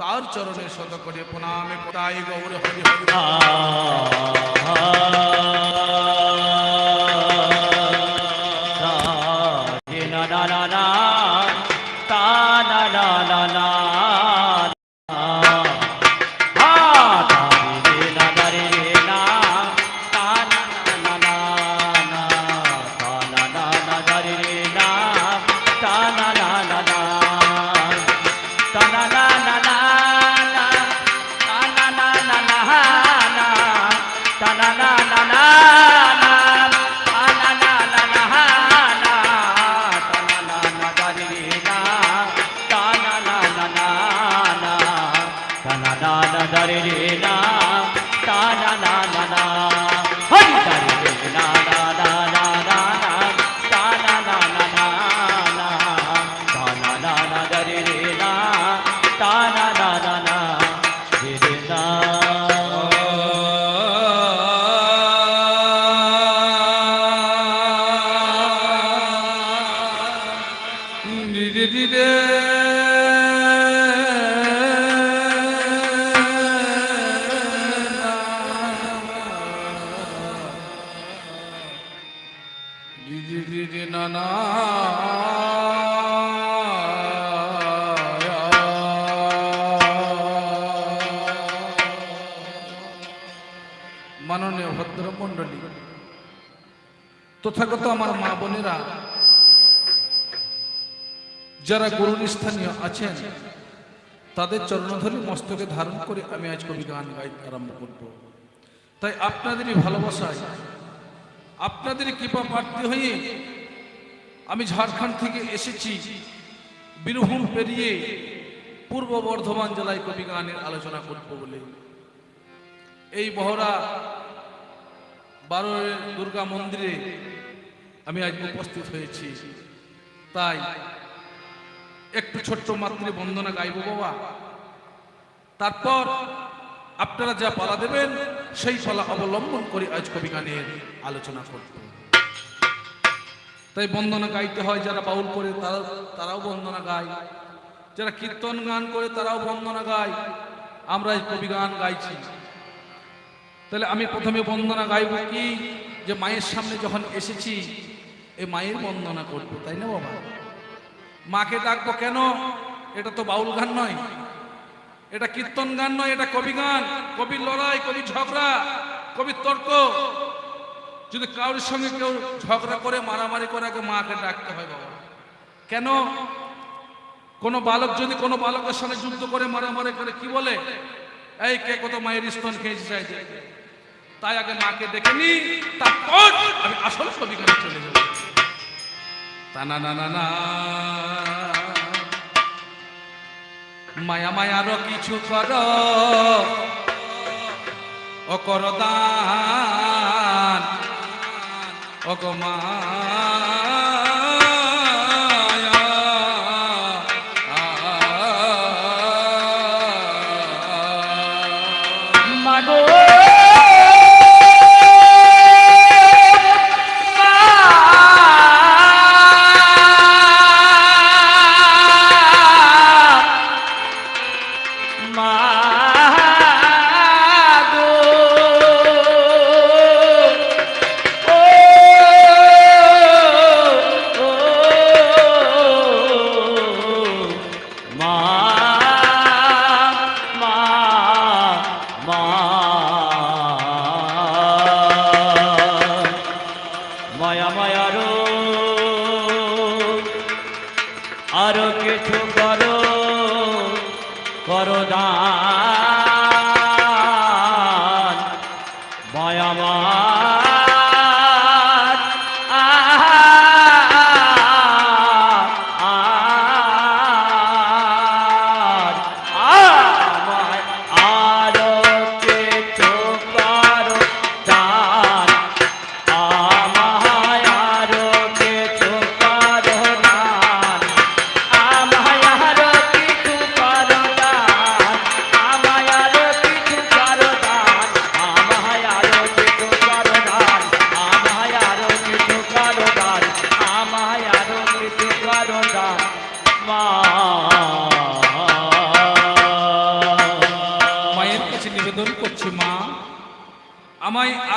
তার চরণে শত করে প্রণামে তাই গৌর হরি হরি। তা না না তথাগত আমার মা বোনেরা, যারা গুরুর স্থানীয় আছেন, তাদের চরণধরি মস্তকে ধারণ করে আমি আজ কবি গান গাই, আরম্ভ করব। তাই আপনাদেরই ভালোবাসায়, আপনাদের কৃপা প্রার্থী হয়ে আমি ঝাড়খণ্ড থেকে এসেছি, বীরভূম পেরিয়ে পূর্ব বর্ধমান জেলায় কবি গানের আলোচনা করব বলে। এই বহরা বারো দুর্গা মন্দিরে আমি আজ উপস্থিত হয়েছি। তাই একটু ছোট্ট মাতৃ বন্দনা গাইব বাবা। তারপর আপনারা যা পালা দেবেন, সেই পালা অবলম্বন করে আজ কবি গানের আলোচনা করব। তাই বন্দনা গাইতে হয়, যারা বাউল করে তারা তারাও বন্দনা গায়। যারা কীর্তন গান করে তারাও বন্দনা গায়। আমরা এই কবি গান গাইছি। তাহলে আমি প্রথমে বন্দনা গাইব কি? যে মায়ের সামনে যখন এসেছি এই মায়ের বন্দনা করব, তাই না বাবা? মাকে ডাকবো কেন? এটা তো বাউল গান নয়। এটা কীর্তন গান নয়, এটা কবি গান। কবির লড়াই, কবি ঝগড়া কবির তর্ক। যদি কারোর সঙ্গে কেউ ঝগড়া করে, মারামারি করে, আগে মাকে ডাকতে হয় বাবা। কেন? কোনো বালক যদি কোনো বালকের সঙ্গে যুদ্ধ করে, মারামারি করে, কি বলে? এই কে কত মায়ের স্তন খেয়েছে চাই তাই আগে মাকে দেখে নি, তারপর আমি আসল কবি গানে চলে যাব। তা না না না। মায়া মায়ারও কিছু কর, ও কর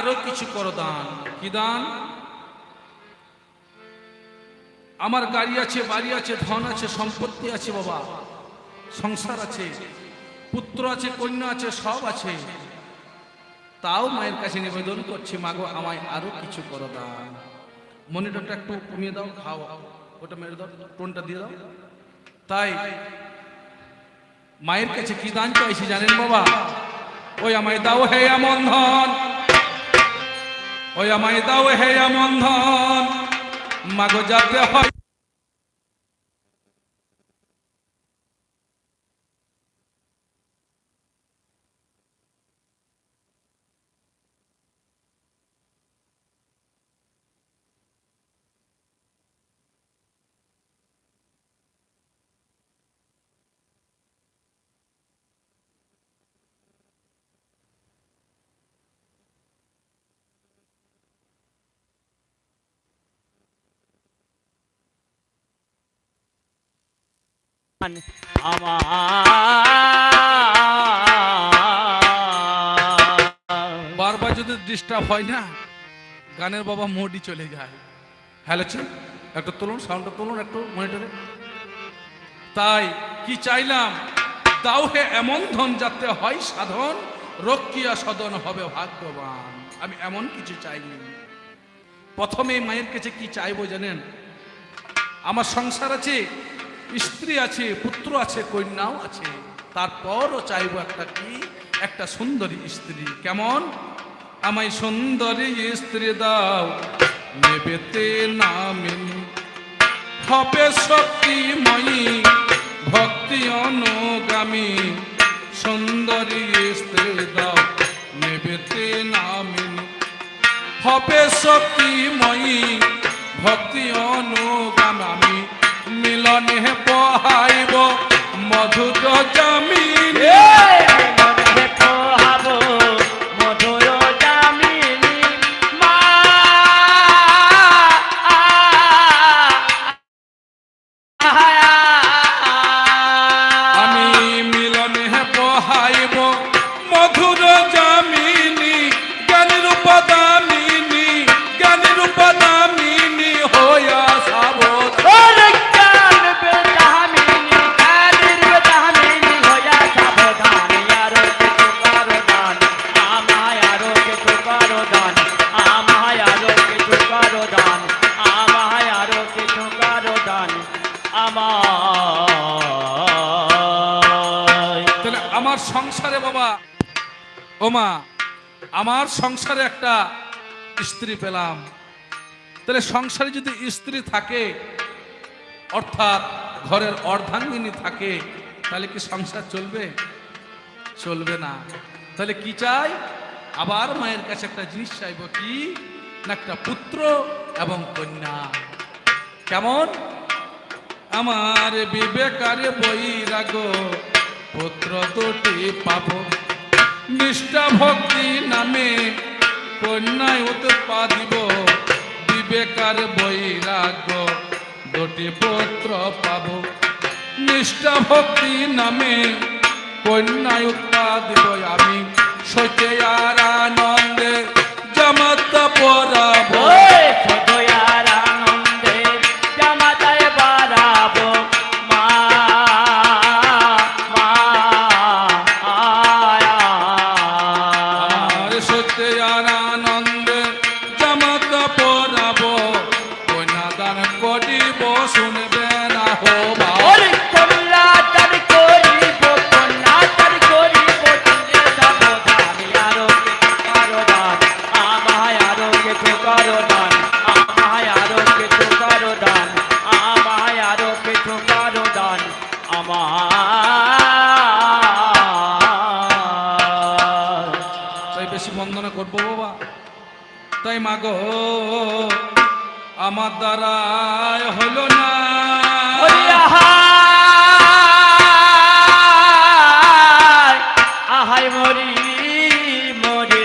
আরও কিছু করো দান। কি দান? আমার গাড়ি আছে, বাড়ি আছে, ধন আছে, সম্পত্তি আছে বাবা। সংসার আছে, পুত্র আছে, কন্যা আছে, সব আছে। তাও মায়ের কাছে নিবেদন করছি, মাগো, আমায় আরও কিছু করো দান। মনিটরটা একটু কমিয়ে দাও, খাও। ওটা মেরে দাও, টোনটা দিয়ে দাও। তাই মায়ের কাছে কি দান চাইছি জানেন বাবা? ওই আমায় দাও হে এমন ধন। ওই আমায় দাও হে এমন ধন মাগো যাতে হয় আমার বারবার যদি ডিস্টার্ব হয় না, গানের বাবা মোডি চলে যায়। হ্যালো একটু তুলুন সাউন্ডটা তুলুন একটু মনিটরে তাই কি চাইলাম? দাও হে এমন ধন যাতে হয় সাধন, রক্ষিয়া সদন হবে ভাগ্যবান। আমি এমন কিছু চাইনি। প্রথমে মায়ের কাছে কি চাইব জানেন? আমার সংসার আছে স্ত্রী আছে, পুত্র আছে, কন্যাও আছে, তারপরও চাইব একটা কি? একটা সুন্দরী স্ত্রী। কেমন? আমায় সুন্দরী স্ত্রী দাও, নেবেতে নামিনী হবে শক্তিময়ী, ভক্তি অনুগামী। সুন্দরী স্ত্রী দাও, নেবেতে নামিনী হবে শক্তিময়ী, ভক্তি অনুগাম। মিলনে বহাইব মধুর জামিনী। আমার সংসারে একটা স্ত্রী পেলাম। তাহলে সংসারে যদি স্ত্রী থাকে, অর্থাৎ ঘরের অর্ধাঙ্গিনী থাকে, তাহলে কি সংসার চলবে? চলবে না। তাহলে কি চাই? আবার মায়ের কাছে একটা জিনিস চাইব কি? না একটা পুত্র এবং কন্যা। কেমন? আমার বিবেকারে বৈরাগ পুত্র দুটি পাব নিষ্ঠা ভক্তি নামে কন্যায় উৎপাদিব, বিবেকার বৈরাগ্য দুটি পুত্র পাব। নিষ্ঠা ভক্তি নামে কন্যায় উৎপাদিব আমি সত্যে মরি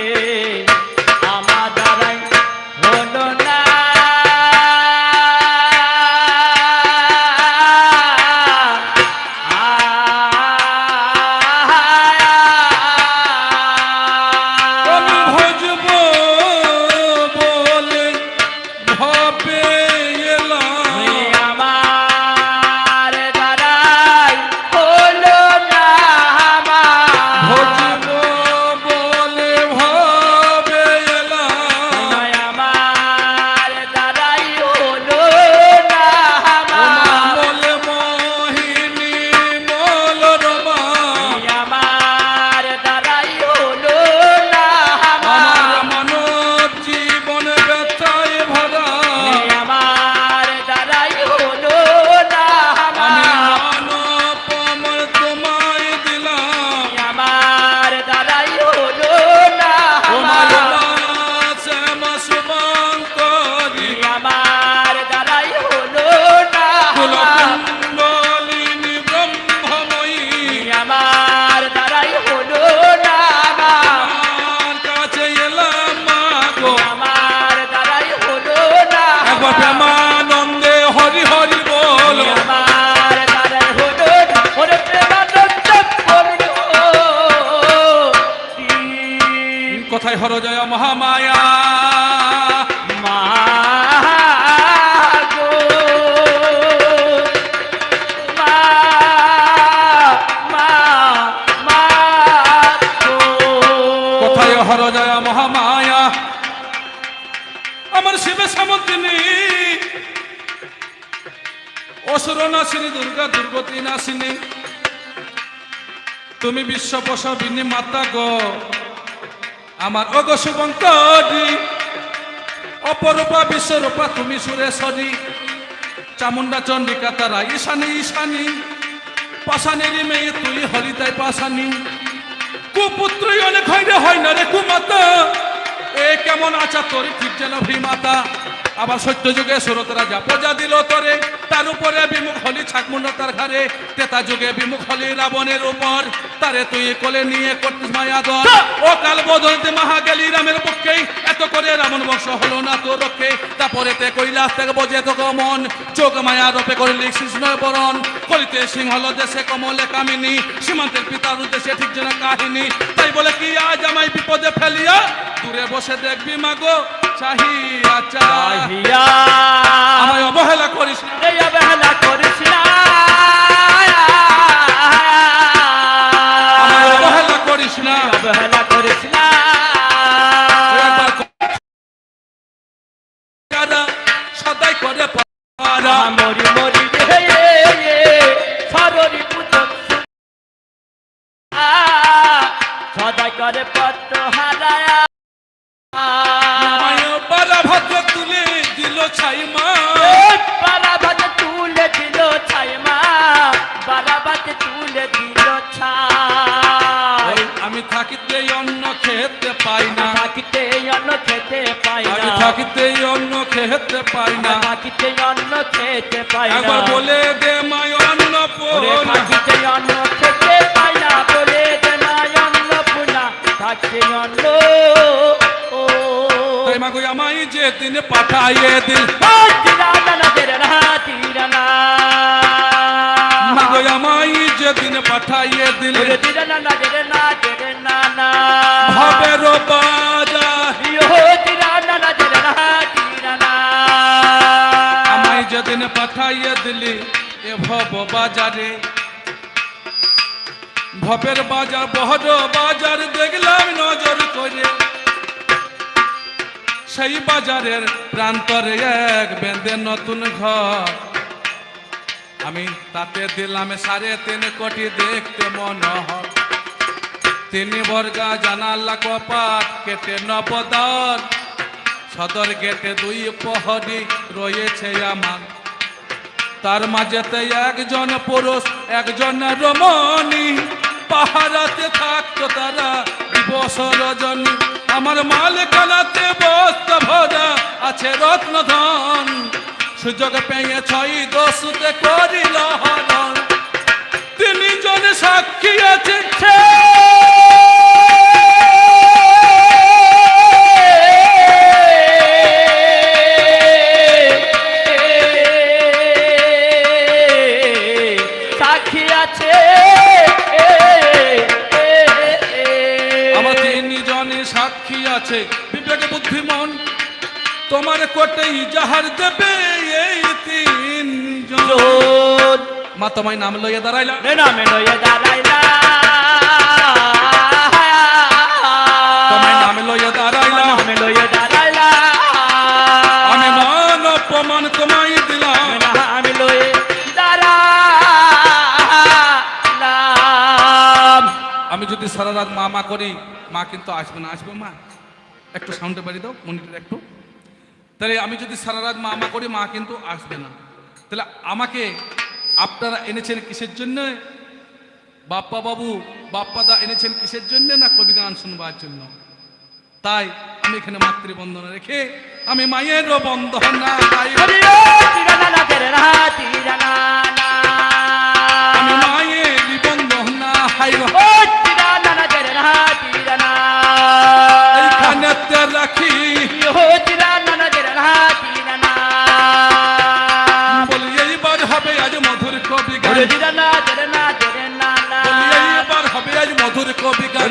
হর জয় মহামায়া। মা গো। মা মা মা গো। কোথায় হর জয় মহামায়া? আমার শিবে সামন্তিনী। অসুর নাসিনী দুর্গা দুর্গতি নাসিনী। তুমি বিশ্ব প্রসবিনী মাতা গো। আমার অগশুবঙ্করি অপরূপা বিশ্বরূপা, তুমি সুরেশ্বরী চামুন্ডা চন্ডিকা তারা, ঈশানী ঈশানী, পাশানির মেয়ে তুই হরিতাই পাশানি। কুপুত্রই অনেক হয় রে হয় না রে কুমাতা, এ কেমন আচা তোর ঠিক যেন ভীমাতা। আবার সত্য যুগে সুরত রাজা প্রজা দিল তোরে। তার উপরে বিমুখ হলি ছাকমুন্ড তার ঘরে তেতা যুগে বিমুখ হলি রাবণের উপর। তারে তুই কোলে নিয়ে করতিস মায়াদর ও কাল বদলতে মহা গেলি রামের পক্ষেই এত করে রাবণ বংশ হলো না তোর রক্ষে তারপরে তে কৈলাস থেকে বজে তো গমন। চোখ মায়া রূপে করলি কৃষ্ণ বরণ। কলিতে সিংহল দেশে কমলে কামিনী। সীমান্তের পিতার উদ্দেশ্যে ঠিক যেন কাহিনী। তাই বলে কি আজ আমায় বিপদে ফেলিয়া দূরে বসে দেখবি মাগো চাহিয়া চা আহিয়া আমায় অবহেলা করিস এই অবহেলা করিস না। আমায় অবহেলা করিস না। অবহেলা করিস না। সদাই করে পারা মরি মরি সদাই করে পত্র হারায়া। পাই না থাকিতে অন্ন খেতে পাই আমি না থাকিতে অন্ন খেতে পাই না থাকিতে অন্ন খেতে পাই না একবার বলে দে মাই অন্ন পোনা থাকিতে অন্ন খেতে পাই না বলে দে না অন্ন পুনা থাকতে অন্ন ও। তাই মাগো আমায় যে দিন পাঠাইয়ে দিল। তিরানা না তেরা তিরানা মাগো আমায় যে দিন পাঠাইয়ে দিল। ভবের বাজা আমায় বাজারে। ভবের বাজার বহর বাজার দেখলাম নজর করে। সেই বাজারের প্রান্তরে এক বেঁধে নতুন ঘর। আমি তাতে দিলাম সাড়ে তিন কোটি দেখতে মনোহর। তিনি বর্গা জানালা কপাট কেটে নবদর। সদর গেটে দুই প্রহরী রয়েছে আমার। তার মাঝেতে একজন পুরুষ, একজন রমণী। পাহারাতে থাকতো তারা দিবস রজনী আমার মালিকানাতে বস্তা ভরা আছে রত্ন ধন সুযোগ পেয়ে ছয় দোষতে করিল হরণ তিনি জন সাক্ষী আছে। সাক্ষী আছে। বিবেক বুদ্ধিমন তোমার কোটেই যাহার দেবে মা তোমায় নাম লইয়া দাঁড়াইলা। নামে লইয়া দাঁড়াইলা। তোমায় নাম লইয়া দাঁড়াইলা। নামে লইয়া দাঁড়াইলা। আমি মান অপমান তোমায় দিলাম। আমি আমি যদি সারা রাত মা মা করি মা কিন্তু আসবে না। আসবে মা। একটু সাউন্ডে বাড়ি দাও মনিটর একটু। তাহলে আমি যদি সারা রাত মা মা করি মা কিন্তু আসবে না। তাহলে আমাকে আপনারা এনেছেন কিসের জন্য? বাপ্পা বাবু বাপ্পা দা এনেছেন কিসের জন্য না কবি গান শুনবার জন্য? তাই আমি এখানে মাতৃবন্ধনা রেখে আমি মায়েরও বন্ধনা না। আমি মায়ের বন্ধনা হাই রাখি। কবি গান ওরে তিরানা তেরা তেরা না বলি এইবার হবে আজ মধুর কবি গান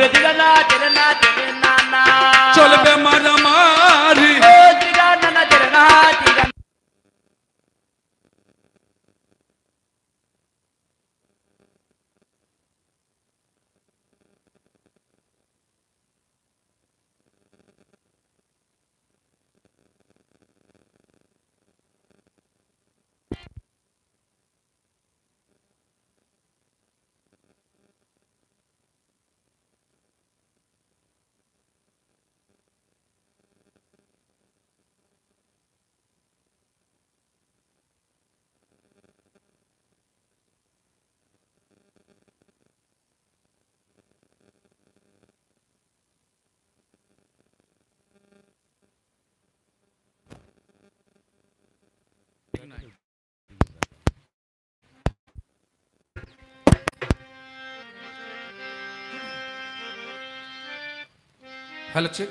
hello check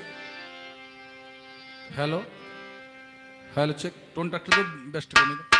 hello hello check টোনটা একটু বেস্ট করে নিন